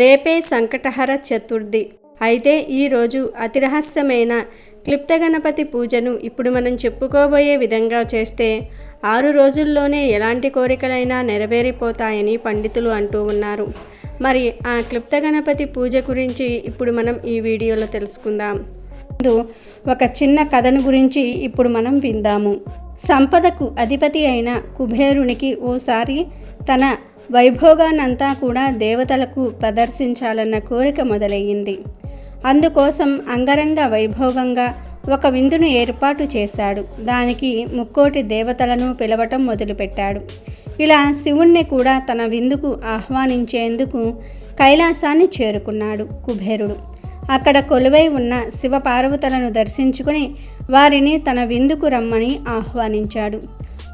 రేపే సంకటహర చతుర్థి. అయితే ఈరోజు అతి రహస్యమైన క్లిప్త గణపతి పూజను ఇప్పుడు మనం చెప్పుకోబోయే విధంగా చేస్తే ఆరు రోజుల్లోనే ఎలాంటి కోరికలైనా నెరవేరిపోతాయని పండితులు అంటూ ఉన్నారు. మరి ఆ క్లిప్త గణపతి పూజ గురించి ఇప్పుడు మనం ఈ వీడియోలో తెలుసుకుందాం. ముందు ఒక చిన్న కథను గురించి ఇప్పుడు మనం విందాము. సంపదకు అధిపతి అయిన కుబేరునికి ఓసారి తన వైభోగానంతా కూడా దేవతలకు ప్రదర్శించాలన్న కోరిక మొదలయ్యింది. అందుకోసం అంగరంగ వైభోగంగా ఒక విందును ఏర్పాటు చేశాడు. దానికి ముక్కోటి దేవతలను పిలవటం మొదలుపెట్టాడు. ఇలా శివుణ్ణి కూడా తన విందుకు ఆహ్వానించేందుకు కైలాసాన్ని చేరుకున్నాడు కుబేరుడు. అక్కడ కొలువై ఉన్న శివపార్వతులను దర్శించుకుని వారిని తన విందుకు రమ్మని ఆహ్వానించాడు.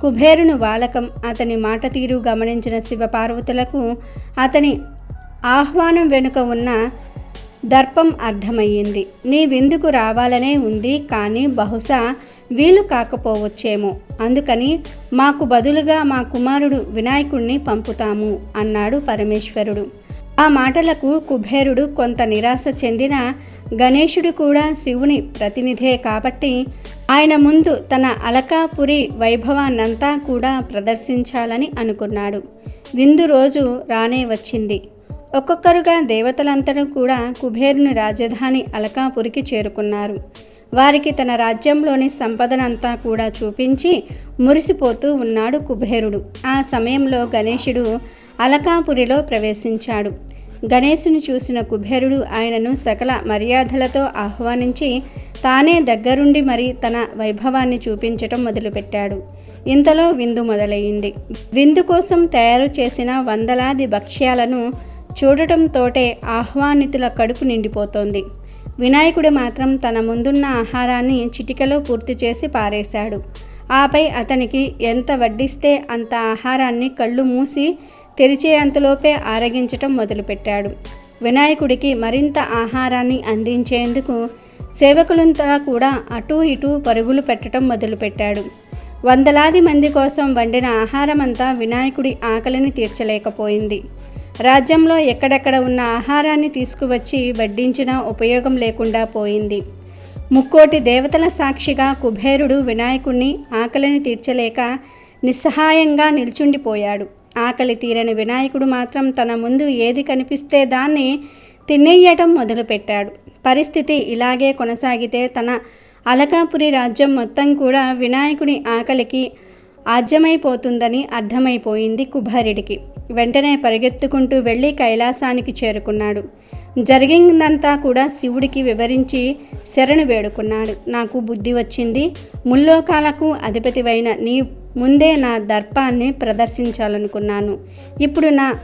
కుబేరుని వాలకం అతని మాట తీరు గమనించిన శివపార్వతులకు అతని ఆహ్వానం వెనుక ఉన్న దర్పం అర్థమయ్యింది. నీ విందుకు రావాలనే ఉంది కానీ బహుశా వీలు కాకపోవచ్చేమో. అందుకని మాకు బదులుగా మా కుమారుడు వినాయకుణ్ణి పంపుతాము అన్నాడు పరమేశ్వరుడు. ఆ మాటలకు కుబేరుడు కొంత నిరాశ చెందిన గణేశుడు కూడా శివుని ప్రతినిధే కాబట్టి ఆయన ముందు తన అలకాపురి వైభవాన్నంతా కూడా ప్రదర్శించాలని అనుకున్నాడు. విందు రోజు రానే వచ్చింది. ఒక్కొక్కరుగా దేవతలంతరూ కూడా కుబేరుని రాజధాని అలకాపురికి చేరుకున్నారు. వారికి తన రాజ్యంలోని సంపదనంతా కూడా చూపించి మురిసిపోతూ ఉన్నాడు కుబేరుడు. ఆ సమయంలో గణేశుడు అలకాపురిలో ప్రవేశించాడు. గణేశుని చూసిన కుబేరుడు ఆయనను సకల మర్యాదలతో ఆహ్వానించి తానే దగ్గరుండి మరి తన వైభవాన్ని చూపించటం మొదలుపెట్టాడు. ఇంతలో విందు మొదలయ్యింది. విందు కోసం తయారు చేసిన వందలాది భక్ష్యాలను చూడటంతోటే ఆహ్వానితుల కడుపు నిండిపోతోంది. వినాయకుడు మాత్రం తన ముందున్న ఆహారాన్ని చిటికలో పూర్తి చేసి పారేశాడు. ఆపై అతనికి ఎంత వడ్డిస్తే అంత ఆహారాన్ని కళ్ళు మూసి తెరిచే అంతలోపే ఆరగించటం మొదలుపెట్టాడు. వినాయకుడికి మరింత ఆహారాన్ని అందించేందుకు సేవకులంతా కూడా అటూ ఇటూ పరుగులు పెట్టడం మొదలుపెట్టాడు. వందలాది మంది కోసం వండిన ఆహారమంతా వినాయకుడి ఆకలిని తీర్చలేకపోయింది. రాజ్యంలో ఎక్కడెక్కడ ఉన్న ఆహారాన్ని తీసుకువచ్చి వడ్డించినా ఉపయోగం లేకుండా పోయింది. ముక్కోటి దేవతల సాక్షిగా కుబేరుడు వినాయకుణ్ణి ఆకలిని తీర్చలేక నిస్సహాయంగా నిల్చుండిపోయాడు. ఆకలి తీరని వినాయకుడు మాత్రం తన ముందు ఏది కనిపిస్తే దాన్ని తినేయటం మొదలుపెట్టాడు. పరిస్థితి ఇలాగే కొనసాగితే తన అలకాపురి రాజ్యం మొత్తం కూడా వినాయకుని ఆకలికి ఆజ్యమైపోతుందని అర్థమైపోయింది కుబేరుడికి వెంటనే పరిగెత్తుకుంటూ వెళ్ళి కైలాసానికి చేరుకున్నాడు. జరిగిందంతా కూడా శివుడికి వివరించి శరణు వేడుకున్నాడు. నాకు బుద్ధి వచ్చింది ముల్లోకాలకు అధిపతివైన నీ ముందే నా దర్పాన్ని ప్రదర్శించాలనుకున్నాను. ఇప్పుడు నా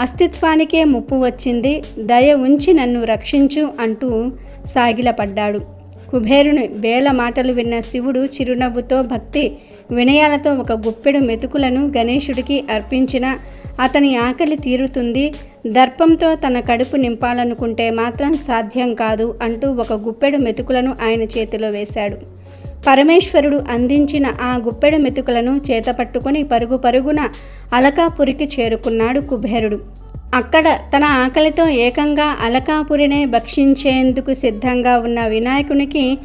అస్తిత్వానికే ముప్పు వచ్చింది. దయ ఉంచి నన్ను రక్షించు అంటూ సాగిలపడ్డాడు. కుబేరుని బేల మాటలు విన్న శివుడు చిరునవ్వుతో భక్తి వినయాలతో ఒక గుప్పెడు మెతుకులను గణేశుడికి అర్పించిన అతని ఆకలి తీరుతుంది. దర్పంతో తన కడుపు నింపాలనుకుంటే మాత్రం సాధ్యం కాదు అంటూ ఒక గుప్పెడు మెతుకులను ఆయన చేతిలో వేశాడు. పరమేశ్వరుడు అందించిన ఆ గుప్పెడ మెతుకులను చేతపట్టుకుని పరుగు పరుగున అలకాపురికి చేరుకున్నాడు కుబేరుడు. అక్కడ తన ఆకలితో ఏకంగా అలకాపురినే భక్షించేందుకు సిద్ధంగా ఉన్న వినాయకునికి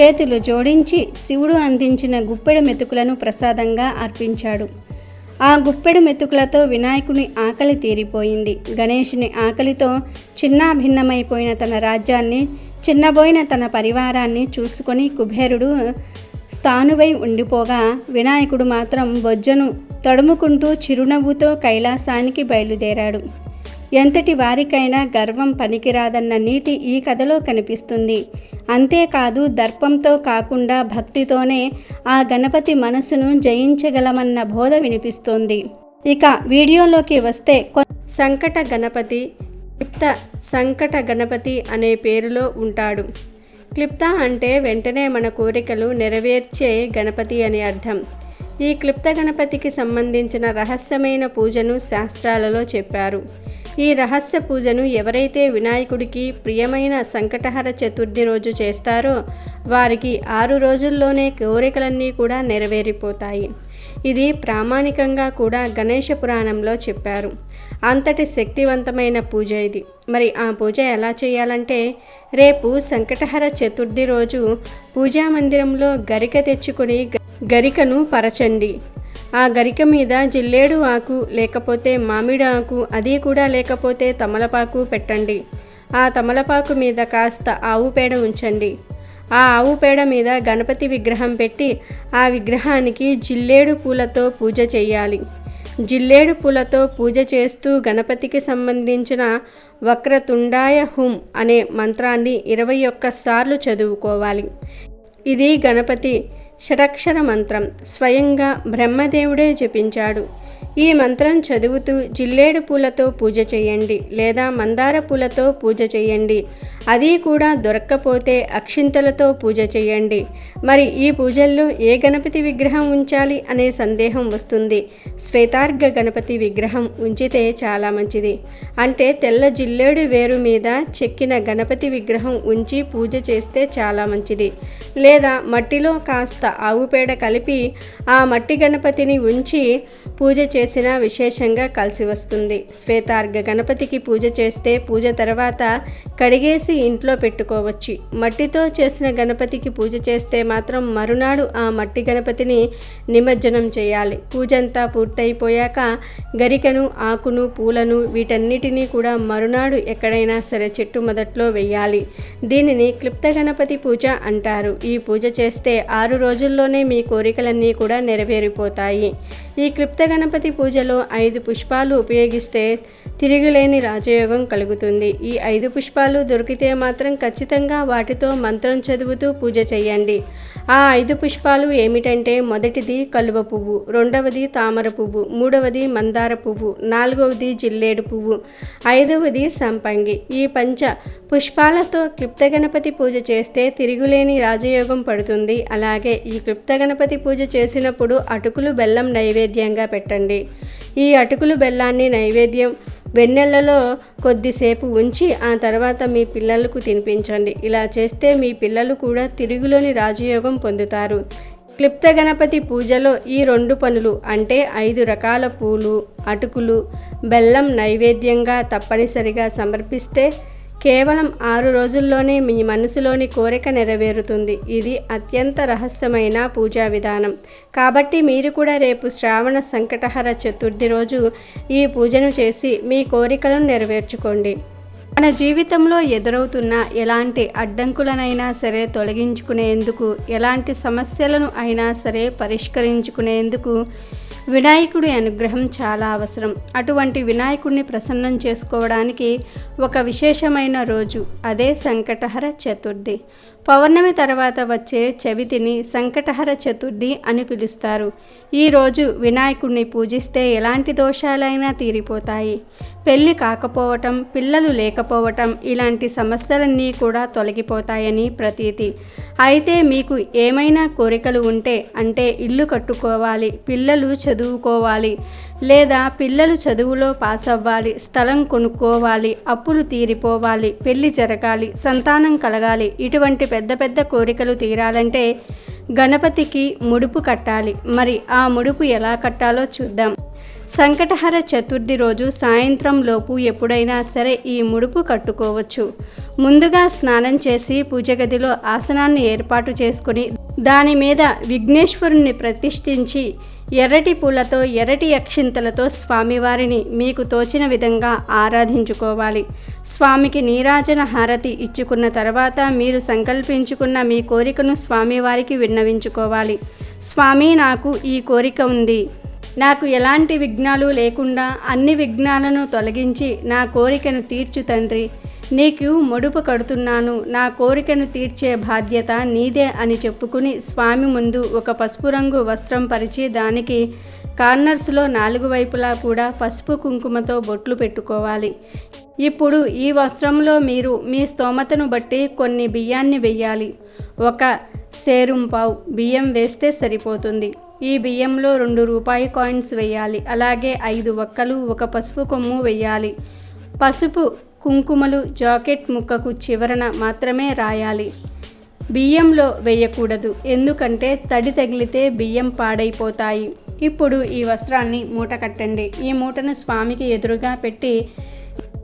చేతులు జోడించి శివుడు అందించిన గుప్పెడు మెతుకులను ప్రసాదంగా అర్పించాడు. ఆ గుప్పెడు మెతుకులతో వినాయకుని ఆకలి తీరిపోయింది. గణేషుని ఆకలితో చిన్నాభిన్నమైపోయిన తన రాజ్యాన్ని చిన్నబోయిన తన పరివారాన్ని చూసుకొని కుబేరుడు స్థానువై ఉండిపోగా వినాయకుడు మాత్రం బొజ్జను తడుముకుంటూ చిరునవ్వుతో కైలాసానికి బయలుదేరాడు. ఎంతటి వారికైనా గర్వం పనికిరాదన్న నీతి ఈ కథలో కనిపిస్తుంది. అంతేకాదు దర్పంతో కాకుండా భక్తితోనే ఆ గణపతి మనసును జయించగలమన్న బోధ వినిపిస్తోంది. ఇక వీడియోలోకి వస్తే సంకట గణపతి క్లిప్త సంకట గణపతి అనే పేరులో ఉంటాడు. క్లిప్త అంటే వెంటనే మన కోరికలు నెరవేర్చే గణపతి అని అర్థం. ఈ క్లిప్త గణపతికి సంబంధించిన రహస్యమైన పూజను శాస్త్రాలలో చెప్పారు. ఈ రహస్య పూజను ఎవరైతే వినాయకుడికి ప్రియమైన సంకటహర చతుర్థి రోజు చేస్తారో వారికి ఆరు రోజుల్లోనే కోరికలన్నీ కూడా నెరవేరిపోతాయి. ఇది ప్రామాణికంగా కూడా గణేష పురాణంలో చెప్పారు. అంతటి శక్తివంతమైన పూజ ఇది. మరి ఆ పూజ ఎలా చేయాలంటే రేపు సంకటహర చతుర్థి రోజు పూజా మందిరంలో గరిక తెచ్చుకొని గ- గరికను పరచండి. ఆ గరిక మీద జిల్లేడు ఆకు లేకపోతే మామిడి ఆకు అది కూడా లేకపోతే తమలపాకు పెట్టండి. ఆ తమలపాకు మీద కాస్త ఆవు పేడ ఉంచండి. ఆ ఆవు పేడ మీద గణపతి విగ్రహం పెట్టి ఆ విగ్రహానికి జిల్లేడు పూలతో పూజ చేయాలి. జిల్లేడు పూలతో పూజ చేస్తూ గణపతికి సంబంధించిన వక్రతుండాయ హుం అనే మంత్రాన్ని ఇరవై ఒక్కసార్లు చదువుకోవాలి. ఇది గణపతి షడక్షర మంత్రం స్వయంగా బ్రహ్మదేవుడే జపించాడు. ఈ మంత్రం చదువుతూ జిల్లేడు పూలతో పూజ చేయండి లేదా మందార పూలతో పూజ చేయండి. అది కూడా దొరక్కపోతే అక్షింతలతో పూజ చేయండి. మరి ఈ పూజల్లో ఏ గణపతి విగ్రహం ఉంచాలి అనే సందేహం వస్తుంది. శ్వేతార్ఘ గణపతి విగ్రహం ఉంచితే చాలా మంచిది. అంటే తెల్ల జిల్లేడు వేరు మీద చెక్కిన గణపతి విగ్రహం ఉంచి పూజ చేస్తే చాలా మంచిది. లేదా మట్టిలో కాస్త ఆవు పేడ కలిపి ఆ మట్టి గణపతిని ఉంచి పూజ చేసినా విశేషంగా కలిసి వస్తుంది. శ్వేతార్ఘ గణపతికి పూజ చేస్తే పూజ తర్వాత కడిగేసి ఇంట్లో పెట్టుకోవచ్చు. మట్టితో చేసిన గణపతికి పూజ చేస్తే మాత్రం మరునాడు ఆ మట్టి గణపతిని నిమజ్జనం చేయాలి. పూజంతా పూర్తయిపోయాక గరికను ఆకును పూలను వీటన్నిటినీ కూడా మరునాడు ఎక్కడైనా సరే చెట్టు మొదట్లో వెయ్యాలి దీనిని క్లిప్త గణపతి పూజ అంటారు. ఈ పూజ చేస్తే ఆరు రోజుల్లోనే మీ కోరికలన్నీ కూడా నెరవేరిపోతాయి. ఈ క్లిప్త గణపతి పూజలో ఐదు పుష్పాలు ఉపయోగిస్తే తిరిగిలేని రాజయోగం కలుగుతుంది. ఈ ఐదు పుష్పాలు దొరికితే మాత్రం ఖచ్చితంగా వాటితో మంత్రం చదువుతూ పూజ చేయండి. ఆ ఐదు పుష్పాలు ఏమిటంటే మొదటిది కలువ పువ్వు రెండవది తామర పువ్వు మూడవది మందార పువ్వు నాలుగవది జిల్లేడు పువ్వు ఐదవది సంపంగి. ఈ పంచ పుష్పాలతో క్లిప్త గణపతి పూజ చేస్తే తిరుగులేని రాజయోగం పడుతుంది. అలాగే ఈ క్లిప్త గణపతి పూజ చేసినప్పుడు అటుకులు బెల్లం నైవేద్యంగా పెట్టండి. ఈ అటుకులు బెల్లాన్ని నైవేద్యం వెన్నెలలో కొద్దిసేపు ఉంచి ఆ తర్వాత మీ పిల్లలకు తినిపించండి. ఇలా చేస్తే మీ పిల్లలు కూడా తిరుగులోని రాజయోగం పొందుతారు. క్లిప్త గణపతి పూజలో ఈ రెండు పనులు అంటే ఐదు రకాల పూలు అటుకులు బెల్లం నైవేద్యంగా తప్పనిసరిగా సమర్పిస్తే కేవలం ఆరు రోజుల్లోనే మీ మనసులోని కోరిక నెరవేరుతుంది. ఇది అత్యంత రహస్యమైన పూజా విధానం. కాబట్టి మీరు కూడా రేపు శ్రావణ సంకటహర చతుర్థి రోజు ఈ పూజను చేసి మీ కోరికలను నెరవేర్చుకోండి. మన జీవితంలో ఎదురవుతున్న ఎలాంటి అడ్డంకులనైనా సరే తొలగించుకునేందుకు ఎలాంటి సమస్యలను అయినా సరే పరిష్కరించుకునేందుకు వినాయకుడి అనుగ్రహం చాలా అవసరం. అటువంటి వినాయకుడిని ప్రసన్నం చేసుకోవడానికి ఒక విశేషమైన రోజు అదే సంకటహర చతుర్థి. పౌర్ణమి తర్వాత వచ్చే చవితిని సంకటహర చతుర్థి అని పిలుస్తారు. ఈ రోజు వినాయకుడిని పూజిస్తే ఎలాంటి దోషాలైనా తీరిపోతాయి. పెళ్ళి కాకపోవటం పిల్లలు లేకపోవటం ఇలాంటి సమస్యలన్నీ కూడా తొలగిపోతాయని ప్రతీతి. అయితే మీకు ఏమైనా కోరికలు ఉంటే అంటే ఇల్లు కట్టుకోవాలి పిల్లలు చదువుకోవాలి లేదా పిల్లలు చదువులో పాస్ అవ్వాలి స్థలం కొనుక్కోవాలి అప్పులు తీరిపోవాలి పెళ్ళి జరగాలి సంతానం కలగాలి ఇటువంటి పెద్ద పెద్ద కోరికలు తీరాలంటే గణపతికి ముడుపు కట్టాలి. మరి ఆ ముడుపు ఎలా కట్టాలో చూద్దాం. సంకటహర చతుర్థి రోజు సాయంత్రంలోపు ఎప్పుడైనా సరే ఈ ముడుపు కట్టుకోవచ్చు. ముందుగా స్నానం చేసి పూజగదిలో ఆసనాన్ని ఏర్పాటు చేసుకుని దాని మీద విఘ్నేశ్వరుణ్ణి ప్రతిష్ఠించి ఎర్రటి పూలతో ఎర్రటి అక్షింతలతో స్వామివారిని మీకు తోచిన విధంగా ఆరాధించుకోవాలి. స్వామికి నీరాజన హారతి ఇచ్చుకున్న తర్వాత మీరు సంకల్పించుకున్న మీ కోరికను స్వామివారికి విన్నవించుకోవాలి. స్వామి నాకు ఈ కోరిక ఉంది. నాకు ఎలాంటి విఘ్నాలు లేకుండా అన్ని విఘ్నాలను తొలగించి నా కోరికను తీర్చు తండ్రి. నీకు మడుపు కడుతున్నాను. నా కోరికను తీర్చే బాధ్యత నీదే అని చెప్పుకుని స్వామి ముందు ఒక పసుపు రంగు వస్త్రం పరిచి దానికి కార్నర్స్లో నాలుగు వైపులా కూడా పసుపు కుంకుమతో బొట్లు పెట్టుకోవాలి. ఇప్పుడు ఈ వస్త్రంలో మీరు మీ స్తోమతను బట్టి కొన్ని బియ్యాన్ని వెయ్యాలి. ఒక సేరుంపావు బియ్యం వేస్తే సరిపోతుంది. ఈ బియ్యంలో రెండు రూపాయి కాయిన్స్ వేయాలి. అలాగే ఐదు ఒక్కలు ఒక పసుపు కొమ్ము వేయాలి. పసుపు కుంకుమలు జాకెట్ ముక్కకు చివరన మాత్రమే రాయాలి. బియ్యంలో వేయకూడదు. ఎందుకంటే తడి తగిలితే బియ్యం పాడైపోతాయి. ఇప్పుడు ఈ వస్త్రాన్ని మూట కట్టండి. ఈ మూటను స్వామికి ఎదురుగా పెట్టి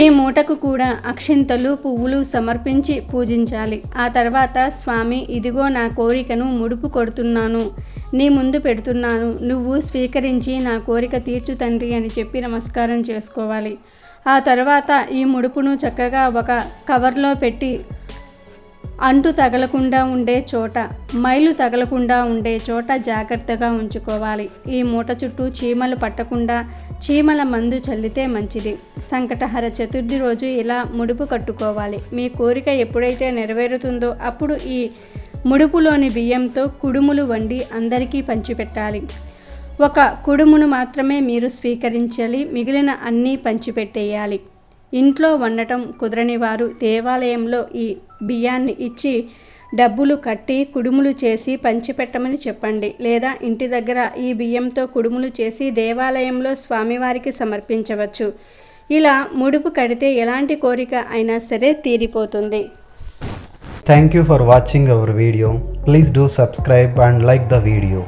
ఈ మూటకు కూడా అక్షింతలు పువ్వులు సమర్పించి పూజించాలి. ఆ తర్వాత స్వామి ఇదిగో నా కోరికను ముడుపు కొడుతున్నాను. నీ ముందు పెడుతున్నాను. నువ్వు స్వీకరించి నా కోరిక తీర్చు తండ్రి అని చెప్పి నమస్కారం చేసుకోవాలి. ఆ తర్వాత ఈ ముడుపును చక్కగా ఒక కవర్లో పెట్టి అంటు తగలకుండా ఉండే చోట మైలు తగలకుండా ఉండే చోట జాగ్రత్తగా ఉంచుకోవాలి. ఈ మూట చుట్టూ చీమలు పట్టకుండా చీమల మందు చల్లితే మంచిది. సంకటహర చతుర్థి రోజు ఇలా ముడుపు కట్టుకోవాలి. మీ కోరిక ఎప్పుడైతే నెరవేరుతుందో అప్పుడు ఈ ముడుపులోని బియ్యంతో కుడుములు వండి అందరికీ పంచిపెట్టాలి. ఒక కుడుమును మాత్రమే మీరు స్వీకరించాలి. మిగిలిన అన్నీ పంచిపెట్టేయాలి. ఇంట్లో వండటం కుదరని వారు దేవాలయంలో ఈ బియ్యాన్ని ఇచ్చి డబ్బులు కట్టి కుడుములు చేసి పంచిపెట్టమని చెప్పండి. లేదా ఇంటి దగ్గర ఈ బియ్యంతో కుడుములు చేసి దేవాలయంలో స్వామివారికి సమర్పించవచ్చు. ఇలా ముడుపు కడితే ఎలాంటి కోరిక అయినా సరే తీరిపోతుంది. Thank you for watching our video please do subscribe and like the video